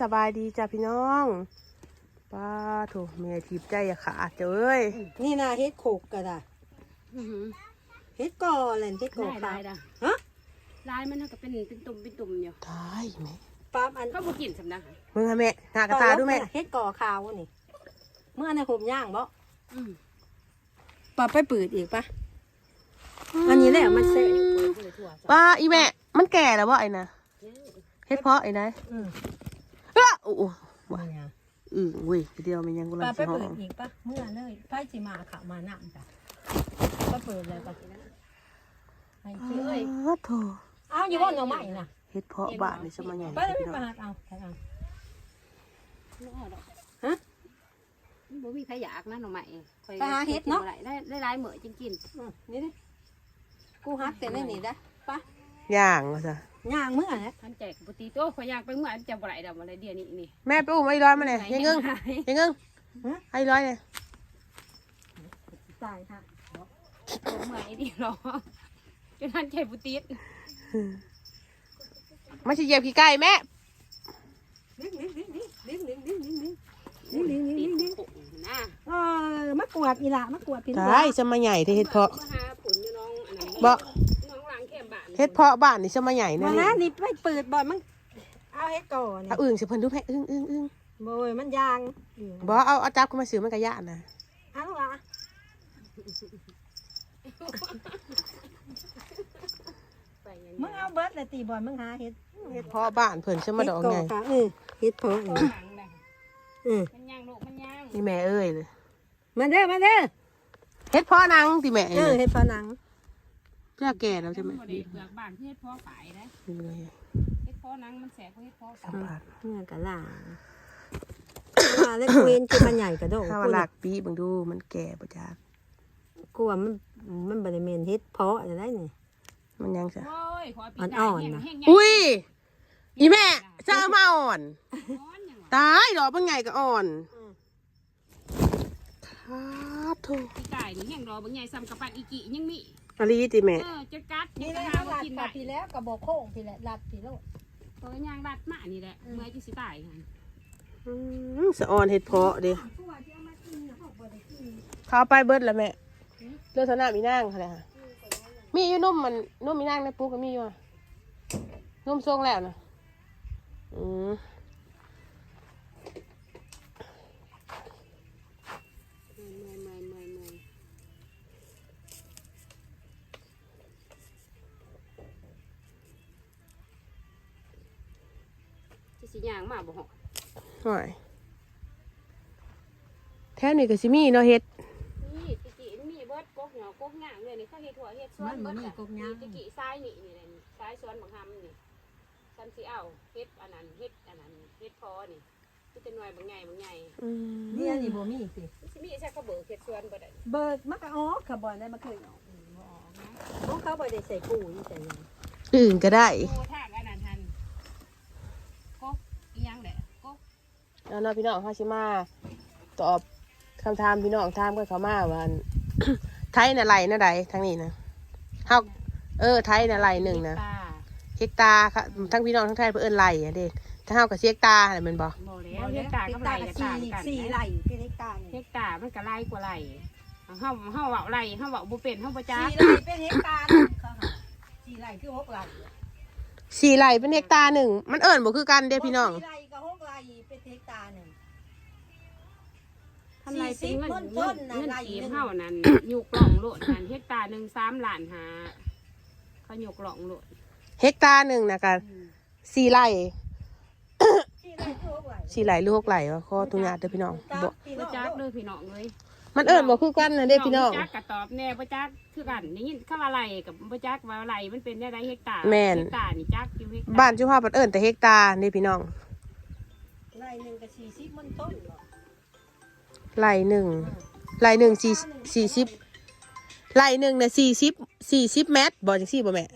สบายดีจ้าพี่น้องป้าโถแม่ทีบใจอย่าขาดเจ้าเอ้ยนี่นะเฮ็ดโขกก็ได้อื้อหือเฮ็ดก่อแหละเฮ็ดก่อลายครัลาบยดะฮะลายมันน่าก็เป็นเป็นตุ่มเป็นตุ่มอยู่ตายแม่ปั๊บอันก็บ่กินสำนักมึงฮะแม่หน้ากระตาดูแม่เฮ็ดก่อขาวนี่เมื่อในผมย่างบ่อืมปั๊บไปปืดอีกปะอันนี้แหละมันเสะเปิดเลยทั่วจ้ะป้าอีแม่มันแก่แล้วบ่ไอ้นะเฮ็ดเพาะไอ้นะอืมเอ้อ โอ้โหว่ะนี่ไงอือเว้ยเดียวมันยังกุลัปั๊งบไปสิห้อปืดงอีกปะเมื่อเลยไผสิมาขาวมาน้ำจ้ะก็เปิดเลยปะไอ้ที่เอ้ยอ้าวโถเอาอยู่บ่หน่อไม้น่ะเฮ็ดเพาะบ้านนี่สมัยใหญ่ไปเลยพี่น้ไปองหาเอาไปเอาบ่เอาดอกฮะมันบ่มีใครอยากนะหน่อไม้ข้อยไปหาเฮ็ดเนาะได้ได้ได้หลายมื้อจริงกินอืมนี่ดิกูฮักแต่ในนี่ได้ปะย่างว่าซะ ย่างเมื่อนะทันแจกปกติโตข่อยอยากไปเมื่ออันจะบ่ได้ดอกอะไรเดียวนี้นี่แม่ไปอุ้มไอ้ร้อยมาเลยยังงึงยังงึงไอ้ร้อยเนี่ยตายค่ะเมื่อยดีหรอจนทันใจบ่ติดมาสิเหยียบขี้ไก่แม่ลิงลิงลิงลิงลิงลิงลิงลิงลิงลิงลิงลิงลิงลิงโอ้โหนะเออมากวาดอีหละมากวาดพี่ตายสมัยใหญ่ที่เฮ็ดเพาะมาหาผลอยู่น้องอันนั้นบ่ เฮ็ดเพาะบ้านนี่สมัยใหญ่มานั่นนะนี่นี่ไปเปิดบ่อยมึงเอาเฮ็ดก่อนเอาอึ่งสิเพิ่นดูแม่อึ่งอึ่งอึ่งโบยมันยางบ่เอาเอาจับเข้ามาซื้อมันก็ยะนะเอาลูกอะไปยันมึงเอาเบิร์ดเลยตีบ่อยมึงหาเฮ็ดเฮ็ดเพาะบ้านเพิ่นซะมาดอกไงเฮ็ก่ค่ะเออเฮ็ดเพาะหลังน่ะเออมันย่างลูกมันย่างนี่แม่เอ้ยเลยมาเด้อมาเด้อเฮ็ดเพาะนางติแม่เออเฮ็ดเพาะหนัง เพื่อแก่แล้วใช่ไหมบ่ได้เปลือกบ้านเฮ็ดพ่อฝ่ายนะนี่เลยเฮ็ดพ่อนังมันแสบกว่าเฮ็ดพ่อสัมฝ่ายผัสเนี่ยกะล่าว่าแล้วเวนคือมันใหญ่กระโดดถ้าว่าหลักปีเบิ่งดูมันแก่บ่จักกลัวมันมันบ่ได้แม่นเฮ็ดเพาะอะไรนี่มันยังซะโอ้ยขอปีอ่อนๆนะแห้งๆอุ้ยอีแม่จะเอามาอ่อนอ่อนยังวะตายดอกมันไงก็อ่อนคาโถปีไก่นี่แห้งรอบางใหญ่ซ้ำกับปานอีกิยังมี อะลีติแม่ เออจะกัดนี่จะนะหาลับ่ดกินกัได้บพี่แล้วกับบ่โค้งพี่แหละลัดพี่โลดตัวก็ย่างรัดมานี่แหละเมื่อยจะสิตายค่ะอืมสะอ่อนเฮ็ดเพาะเด้เขาเอาไปเบิดแล้วแม่เลือดสนามีนางค่ะนะมีอยู่นมมันนมมีนางในปุ๊กก็มีอยู่อะนมทรงแล้วนะอืม ย่างมาบ่เหรอหน่อยแถวนี้ก็สิมีเนาะเฮ็ดนี่ตะกี้มีเบิดกกเหงากกหงางเลยนี่เขาเฮ็ดหัวเฮ็ดสวนเบิดอะนี่ตะกี้ซ้ายนี่นี่แหละนี่ซ้ายสวนบังคำนี่ฉันสิเอาเฮ็ดอันนั้นเฮ็ดอันนั้นเฮ็ดพอนี่ที่จะหน่วยบางใหญ่บางใหญ่อืมนี่อันนี้บ่มีสิสิมีใช่เขาเบิกเฮ็ดสวนเบิดอะเบิดมันก็ออกค่ะบ่ได้มาเคยออกบ่ออกนะของเขาบ่ได้ใส่ปุ๋ยใส่หยังอื่นก็ได้โอ้ทางอันนั้นทันกกอีหยังแหละกก เอาเนาะพี่น้องเฮาสิมาตอบคำถามพี่น้องถามกันเขามาว่าอันไทยน่ะไหลน่ะใดทางนี้นะเฮาเออไทยน่ะไหลหนึ่งนะตาเฮกตาร์ค่ะทั้งพี่น้องทั้งไทยเพิ่นเอิ้นไหลอะเด้ถ้าเฮากับเฮกตาร์อะไรแม่นบ่บ่แล้วเฮกตากับไรก็ต่างกันสี่ไร่เป็นเฮกตาร์เฮนี่กตามันก็ไล่กว่าไรเฮาเฮาเว้าไรเฮาเว้าบ่เป็นเฮาบ่จักสี่ไร่เป็นเฮกตาร์เขาหาสี่ไร่คือหกไร่สี่ไหลเป็นเฮกตาร์หนึ่งมันเอิ้นบ่คือกันเด้พี่น้องสี่ไร่กับหกไร่เป็นเฮก ตาร์หนึ่ง ทำไรเป็นเงินสี่สิบเงินต้นๆน่ะเงินไร่เกียหนึ่งเฮานั่นยุกหล่องโลดนั่นเฮกตาหนึ่งสามล้านหาเขายุกหล่องโลดเฮกตาร์หนึ่งนะกันสี่ไหลสี่ไร่คือหกไร่สี่ไหลหรือหกไหลวะขอตุญาตเด้อพี่น้องบ่พี่บ่น้องจักเด้อพี่น้องเอ้ยมันเอิ้นบ่คือกันนะเด้พี่น้อง บ่จักก็ตอบแน่บ่จักคือกันได้ยินคำว่าไรกับบ่จักว่าไรมันเป็นได้ไดเฮกตาแม่น เฮกตานี่จักอยู่เฮกตาบ้านจุฬาเพิ่นเอิ้นแต่เฮกตาร์เด้พี่น้อง ไร่หนึ่งกับสี่สิบมันต้นเหรอไหลหนึ่งไหลหนึ่งสี่สี่สิบไหลหนึ่งน่ะสี่สิบสี่สิบเมตรบ่จังซี่บ่แม่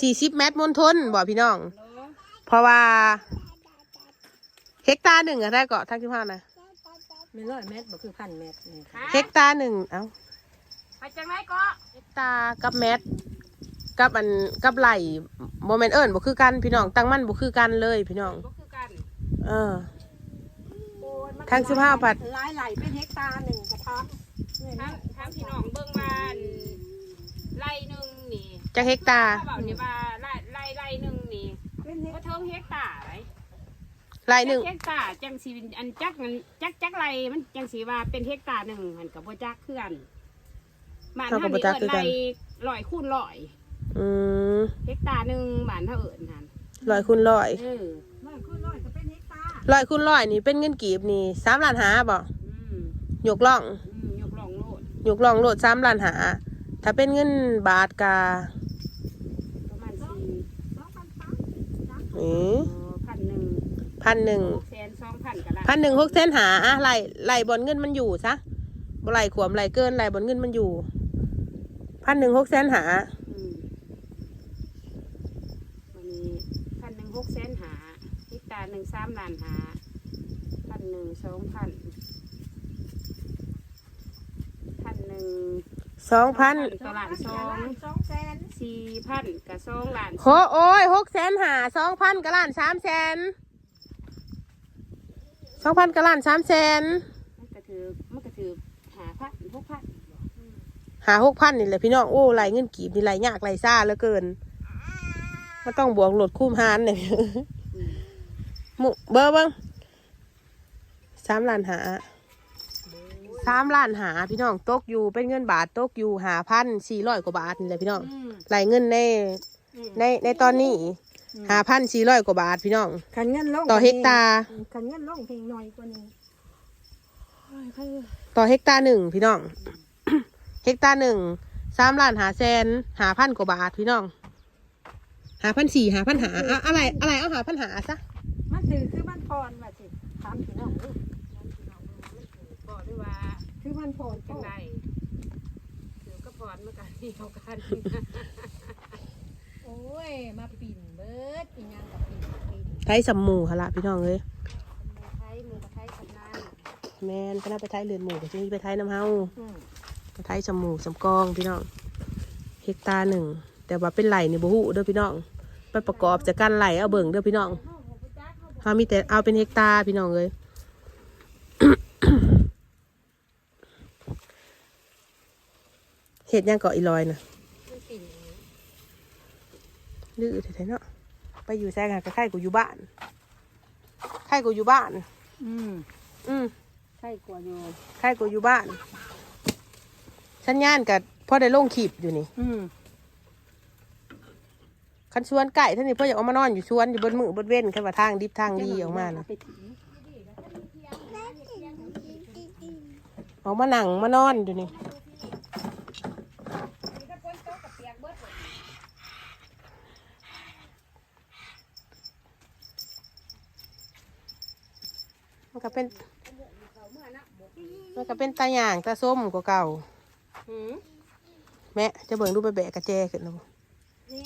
สี่สิบเมตรมณฑลบ่พี่น้อง เพราะว่า เฮกตาร์หนึ่งอะได้เกาะทั้งที่พานะไม่ร้อยเมตรบ่คือพันเมตรนี่เฮกตาร์หนึ่งเอ้าไปจังไรก็เฮกตาร์กับเมตรกับอันกับไหลโมเมนเอิญบ่คือกันพี่น้องตั้งมันบ่คือกันเลยพี่น้องบ่คือกันเเออโอ้ยมัน ทั้งสิบห้าบาทหลายไหลเป็นเฮกตาร์หนึ่งกระทับทั้งทั้งพี่น้องเบิ่งว่าอันไร่หนึงนี่จักเฮกตาร์เขาบอกนี่ว่าไร่ไร่ไร่หนึงนี่เป็นเฮกบ่เทิงเฮกตาร์ไว้ลายหนึ่งเฮกตาร์จังสิอันจักมันจักจักไรมันจังสิว่าเป็นเฮกตาร์หนึ่งมันกับบ่จักคือกันบ้านเฮานี่เอิ้นไรร้อยคูณร้อยอืมเฮกตาร์หนึ่งบ้านเฮาเอิ้นหั่นร้อยคูณร้อยเออร้อยคือร้อย ร์ร้อยคูณร้อยนี่เป็นเงินกีบนี่สามล้านหาบ่อืมยกล่องอืมยกลองโลดยกล่องโลดสามล้านหาถ้าเป็นเงินบาทกาประมาณสี่สองพันสามจ้ะอืมพันหนึ่งพันหนึ่งหกแสนสองพันก็ได้พันหนึ่งหกแสนหาอะไหลไหลบนเงินมันอยู่ซะบ่ไหลขวมไหลเกินไหลบนเงินมันอยู่พันหนึ่งหกแสนหา อืมวันนี้พันหนึ่งหกแสนหาฮิตา หนึ่งสามล้านหาพันหนึ่งสองพันพันหนึ่งสองพันต่อล้านสองสองแสนสี่พันกับสองล้านโหโอ้ยหกแสนหาสองพันกะล้านสามแสนสองพันกะล้านสามแสนมันก็ถือมันก็ถือหาพันหกพันหาหกพันนี่แหละพี่น้องโอ้ไหลเงินกีบนี่ไหลยากไหลซ่าเหลือเกินมาต้องบวกโหลดคุ้มหานเนี่ยห มุเบอร์เบ้างสามล้านหาสามล้านหาพี่น้องตกอยู่เป็นเงินบาทตกอยู่หาพันสี่ร้อยกว่าบาทนี่แหละพี่น้องอืมไหลเงินในอืมในในตอนนี้หาพันสี่ร้อยกว่าบาทพี่น้องขันเงินลงต่อเฮกตาร์ขันเงินลงเพลงหน่อยกว่านี้ต่อเฮกตาร์หนึ่งพี่น้องเฮกตาร์หนึ่งสามล้านหาแสนหาพันกว่าบาทพี่น้องหาพันสี่หาพันหาอะอะไรอะไรเอาหาพันหาซะมันถือคือมัน พรว่าสิถามพี่น้องลูกบอกด้วยว่าคือมันพรจัก็งไดเดี๋ยวก็พรเมื่อกันเดียวกันโอ้ย มาปิ่นเบิดอีหยังกับปิ่นปิ่นไทยสำหมูค่ะละพี่น้องเอ้ยหมูไทยหมูกระไทยสำนานแมนก็น่าไปไทยเรือนหมูก็จะมีไปไทยน้ำเฮาอืมไปไทยสำหมูสำกองพี่น้องเฮกตาร์หนึ่งแต่ว่าเป็นไหลนี่บ่ฮู้เด้อพี่น้อง ไปประกอบจากการไหลเอาเบิ่งเด้อพี่น้อง เฮามีแต่เอาเป็นเฮกตาร์พี่น้องเอ้ยเห็ดหยังเกาะอีลอยนะมันปิ่นดื้อแท้ๆเนาะไปอยู่แซงหากับไข่กูอยู่บ้านไข่กูอยู่บ้าน อืมอืมใช่กว่าอยู่ไข่กูอยู่บ้านสัญญาณกับพ่อได้ลงขีบอยู่นี่ อืม คันชวนไก่ท่านนี่พ่ออยากเอามานอนอยู่ชวนอยู่บนมือบนเว้นคันว่าทางดิบทางดีออกมานะไปถึงออกมาหนังมานอนอยู่นี่มันก็เป็นมันก็เป็นตาหย่างตาส้มกว่าเก่าหืมแม่จะเบิ่งดูไปแบะกระแจขึ้นนะบ่ นี่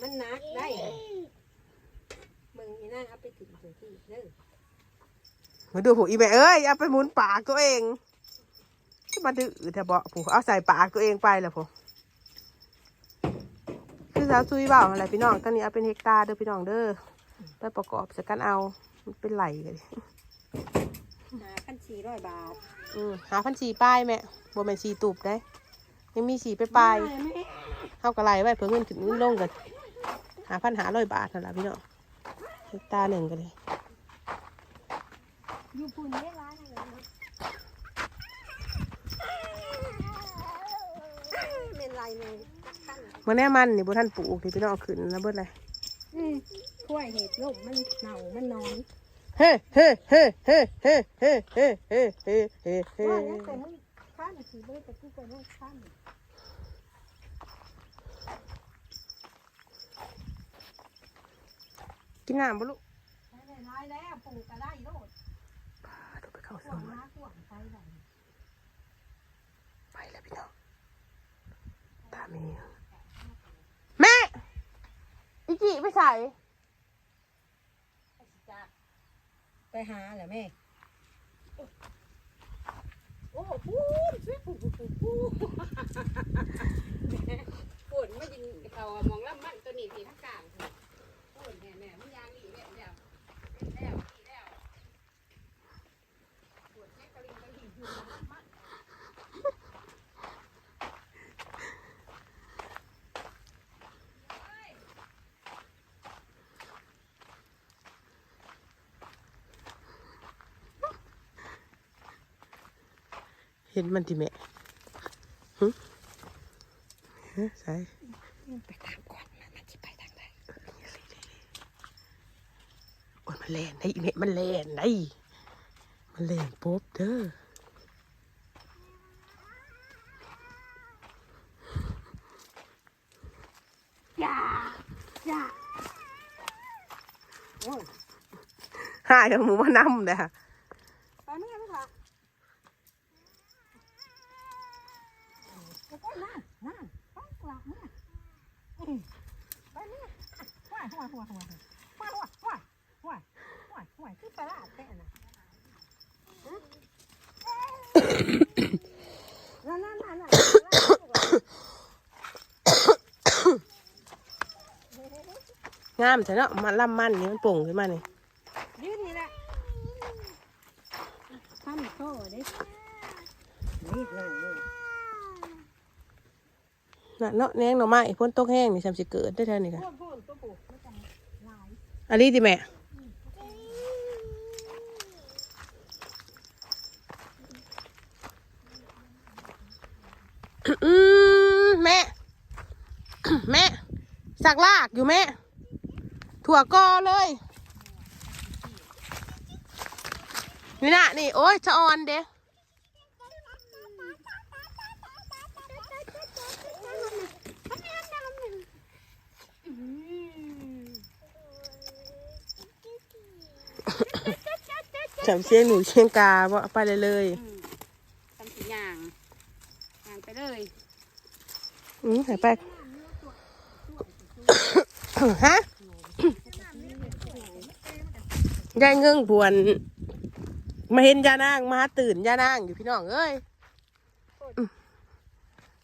มันหนักได้มึงอีนั่นเอาไปถึงถึง ที่เด้อมาดูผูอีแม่เอ้ยเอาไปหมุนปากตัวเองจะมาดื้อแต่บอกผูเอาใส่ปากตัวเองไปแล้วผูคือสาวซุยเปล่าอะไรพี่น้องตอนนี้เอาเป็นเฮกตาร์เด้อพี่น้องเด้อไปประกอบจากกันเอามันเป็นไหลกันหาพันสี่ร้อยบาทอืมหาพันสีป้ายแม่บ่แม่นสีตูบได้ ยังมีสีไปปลายเท่ากับไรไว้เพื่อเงินขึ้นเงินลงกันหาพันหาร้อยบาทนั่นแหละพี่น้องเฮก ตาร์หนึ่งกันเลยอยู่ปุ่นเยอะร้ายเลยนะเป็นไรเลยขั้นเมื่อแน่มันนี่บุท่านปลูกนี่พี่น้องเอาขึ้นแล้วเบิดเลยอืมกล้วยเห็ดลมมันเน่ามันนอนเฮ้เฮ้เฮ้เฮ้เฮ้เฮ้เฮ้เฮ้เฮ้เฮ้เฮ้ว่าแล้วแต่มึงขั้นคือไม่แต่กูก็ต้องขั้น กินน้ำบ่ลูกได้ร้ายแล้วปลูกก็ได้โลดดูไปเข้าขสววดนมาขวดไปแบบไปแล้วพี่น้องตามีแม่อีจิไปใส่ไปหาเหรอแม่ โอ้พูดช่วยพูดพูดพูดพูดพูดไม่ยินเขาอะมองแล้วมันตัวนี้สีทั้งกลางพูดแน่แน่มันยางอีกแล้วแล้วแล้ว เห็นมันที่แม่หึฮะใส่ไปถามก่อนมันมันสิไปทางใดโอ้ยมันแล่นได้อีแม่มันแล่นได้มันแล่นปุ๊บเด้ออย่าอย่าโอ้ยหายกับหมูมานำเลยค่ะ ไปไม่ได้ค่ะไปก่อ นั่นนั่นไปกลับมาอืมไปเนี่ยหัวหัวหัวหัวหัวหัวหัวหัวหัวหัวคือปลาร้าแต่น่ะนั่นนั่นนั่นนั่นงามใช่เนาะมันล่ำมันนี่มันโป่งขึ้นมานี่ยืนนี่แหละทำโซ่ดินี่เลย น่ะเนาะแนงหน่อไม้พ้นตกแห้งนี่ซ้ำสิเกิดได้เท่านี้ค่ะพูดพูดตัวปู่ไม่ต้องลายอันนี้ดิแม่อืมแม่ แม่ สักลากอยู่แม่ ถั่วกอเลย นี่นะนี่ โอ้ยจะออนเด้ จำเชียงหนูเชียงกาว่าไปเลยเลยทำสิย่างย่างไปเลยอืมหายไปฮะยายเงื่งบวน มาเห็นยานางมาตื่นยานางอยู่พี่น้องเอ้ย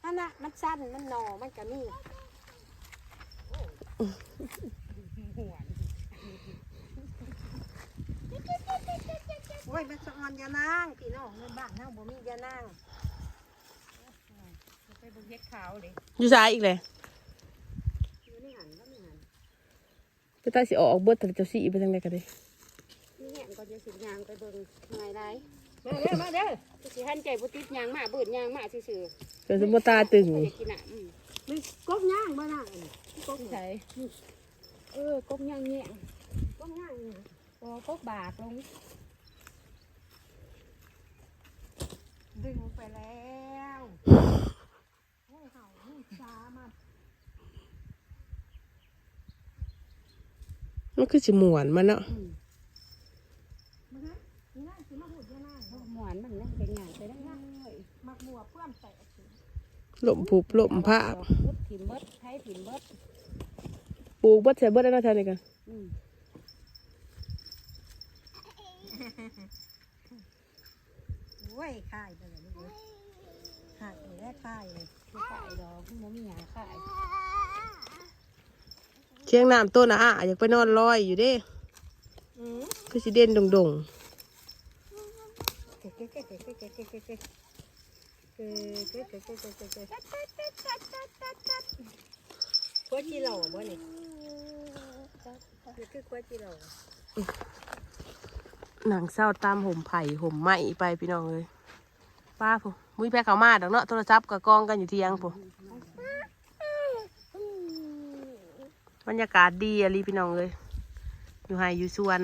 นั่นน่ะมันสั้นมันหนอมันก็มี อ้ยมันสะออนยานางพี่น้องในบ้านเฮาบ่มียานางไปเบิ่งเฮ็ดขาวเลยอยู่ซ้ายอีกเลยอยู่นี่หันแล้วนี่หันไปตาสิออกเบิดแต่เจ้าสีไปทางไหนกันเลยนี่แหงก็จะสิย่างไปเบิ่งไงได้มาเด้อมาเด้อจะสิหันใจบ่ติดย่างมาเบิดย่างมาซื่อเดี๋ยวสมมติตาตึงๆอยากกินอะอืมมีกบย่างบ่น่ะกบใส่เออกบย่างแยงกบย่างนี่ก็กบบากลง ดึงไปแล้วโอ้ยเห่านี่ช้ามามันคือสิหมวนมันเนาะอืมมาฮะนี่น่าสิมาหูดยานางพวกหมอนมันนะเป็นงานไปได้ง่ายมักบัวเพื่อมแตกสิหลมผูบหลมผ้าเบิดถิ่มเบิดไทยถิ่มเบิดปลูกเบิดใส่เบิดได้เนาะเท่านี้กัน อืมโอ้ยค่ายไปเลยลูกเอ้ยค่ายไปแล้วค่ายเลยคือขายดอกมันมีหยังขายเชียงน้ำต้นอะอยากไปนอนลอยอยู่เด้อืมคือสิเด่นดงดงเก๋เก๋เก๋เก๋เก๋เก๋เก๋เก๋เก๋เก๋เก๋เก๋เก๋เก๋เก๋เก๋เก๋กล้วยจีเหล่าบ่นี่นี่คือกล้วยจีเหล่าๆ หนังเศร้าตามห่มไผ่ห่มไหมไปพี่น้องเลยป้าผมมุ้ยแพ้เขาวมาดอกเนาะโทรศัพท์กับกองกันอยู่เที่ยงผมบรรยากาศดีอะลีพี่น้องเลยอยู่ไฮอยู่สวน